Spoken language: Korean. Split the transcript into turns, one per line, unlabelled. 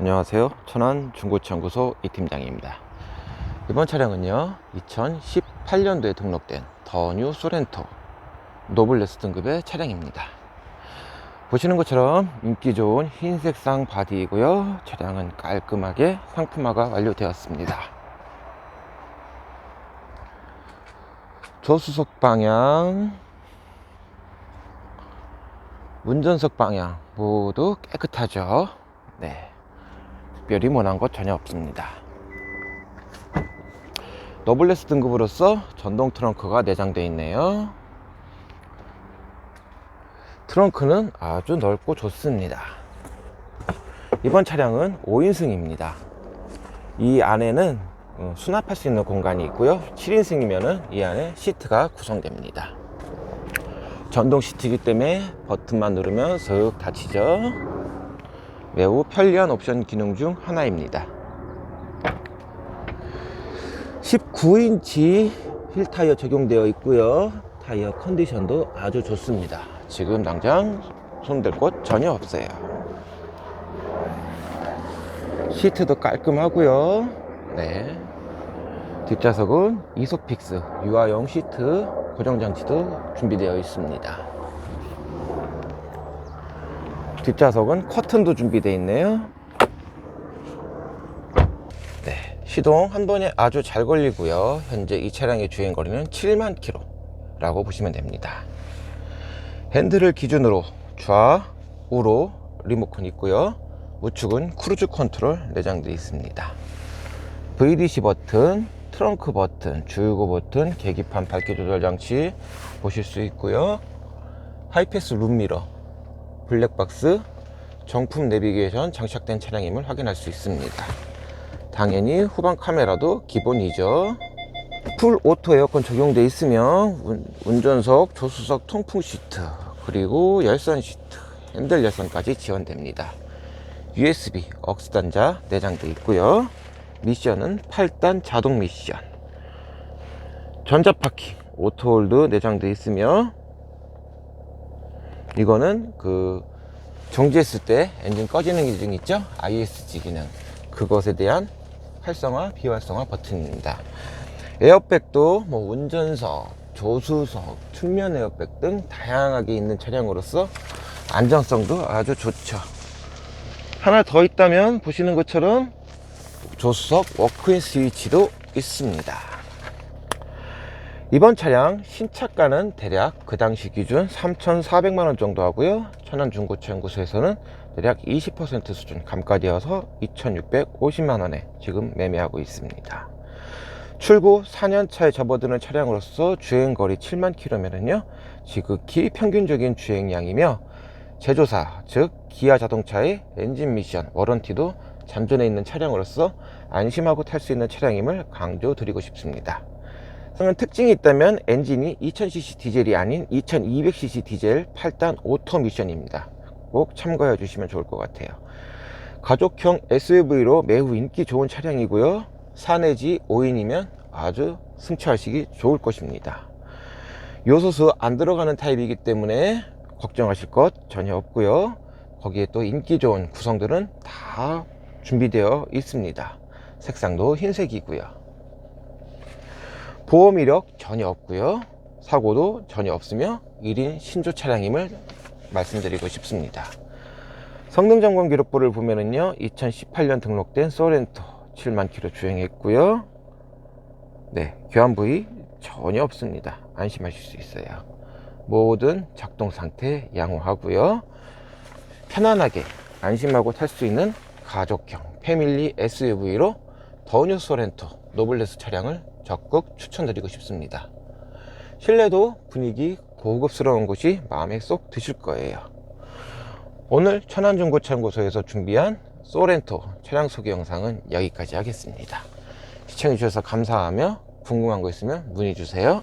안녕하세요. 천안 중고차연구소 이팀장입니다. 이번 차량은요, 2018년도에 등록된 더뉴 소렌토 노블레스 등급의 차량입니다. 보시는 것처럼 인기 좋은 흰색상 바디이고요. 차량은 깔끔하게 상품화가 완료되었습니다. 조수석 방향, 운전석 방향 모두 깨끗하죠. 네. 특별히 못한 것 전혀 없습니다. 노블레스 등급으로서 전동 트렁크가 내장되어 있네요. 트렁크는 아주 넓고 좋습니다. 이번 차량은 5인승입니다. 이 안에는 어, 수납할 수 있는 공간이 있고요. 7인승이면 이 안에 시트가 구성됩니다. 전동 시트이기 때문에 버튼만 누르면 쓱 닫히죠. 매우 편리한 옵션 기능 중 하나입니다. 19인치 휠 타이어 적용되어 있고요. 타이어 컨디션도 아주 좋습니다. 지금 당장 손댈 곳 전혀 없어요. 시트도 깔끔하고요. 네. 뒷좌석은 이소픽스 유아용 시트 고정 장치도 준비되어 있습니다. 뒷좌석은 커튼도 준비되어 있네요. 네, 시동 한 번에 아주 잘 걸리고요. 현재 이 차량의 주행 거리는 7만 킬로 라고 보시면 됩니다. 핸들을 기준으로 좌우로 리모컨 있고요. 우측은 크루즈 컨트롤 내장되어 있습니다. VDC 버튼, 트렁크 버튼, 주유구 버튼, 계기판 밝기 조절 장치 보실 수 있고요. 하이패스 룸미러, 블랙박스, 정품 내비게이션 장착된 차량임을 확인할 수 있습니다. 당연히 후방 카메라도 기본이죠. 풀 오토 에어컨 적용되어 있으며 운- 운전석, 조수석 통풍 시트, 그리고 열선 시트, 핸들 열선까지 지원됩니다. USB 억스 단자 내장되어 있고요. 미션은 8단 자동 미션. 전자 파킹 오토홀드 내장되어 있으며 이거는 그 정지했을 때 엔진 꺼지는 기능 있죠? ISG 기능. 그것에 대한 활성화, 비활성화 버튼입니다. 에어백도 뭐 운전석, 조수석, 측면 에어백 등 다양하게 있는 차량으로서 안정성도 아주 좋죠. 하나 더 있다면 보시는 것처럼 조수석 워크인 스위치도 있습니다. 이번 차량 신차가는 대략 그 당시 기준 3,400만원 정도 하고요. 천안 중고차 연구소에서는 대략 20% 수준 감가되어서 2,650만원에 지금 매매하고 있습니다. 출고 4년 차에 접어드는 차량으로서 주행거리 7만 킬로면은요, 지극히 평균적인 주행량이며 제조사, 즉 기아 자동차의 엔진 미션, 워런티도 잔존해 있는 차량으로서 안심하고 탈 수 있는 차량임을 강조드리고 싶습니다. 은 특징이 있다면 엔진이 2000cc 디젤이 아닌 2200cc 디젤 8단 오토 미션입니다. 꼭 참고해 주시면 좋을 것 같아요. 가족형 SUV로 매우 인기 좋은 차량이고요. 4 내지 5인이면 아주 승차하시기 좋을 것입니다. 요소수 안 들어가는 타입이기 때문에 걱정하실 것 전혀 없고요. 거기에 또 인기 좋은 구성들은 다 준비되어 있습니다. 색상도 흰색이고요. 보험 이력 전혀 없고요. 사고도 전혀 없으며 1인 신조 차량임을 말씀드리고 싶습니다. 성능 점검 기록부를 보면은요. 2018년 등록된 소렌토 7만 킬로 주행했고요. 네, 교환 부위 전혀 없습니다. 안심하실 수 있어요. 모든 작동 상태 양호하고요. 편안하게 안심하고 탈 수 있는 가족형 패밀리 SUV로 더뉴 소렌토 노블레스 차량을 적극 추천드리고 싶습니다. 실내도 분위기 고급스러운 곳이 마음에 쏙 드실 거예요. 오늘 천안중고차연구소에서 준비한 소렌토 차량 소개 영상은 여기까지 하겠습니다. 시청해주셔서 감사하며 궁금한 거 있으면 문의 주세요.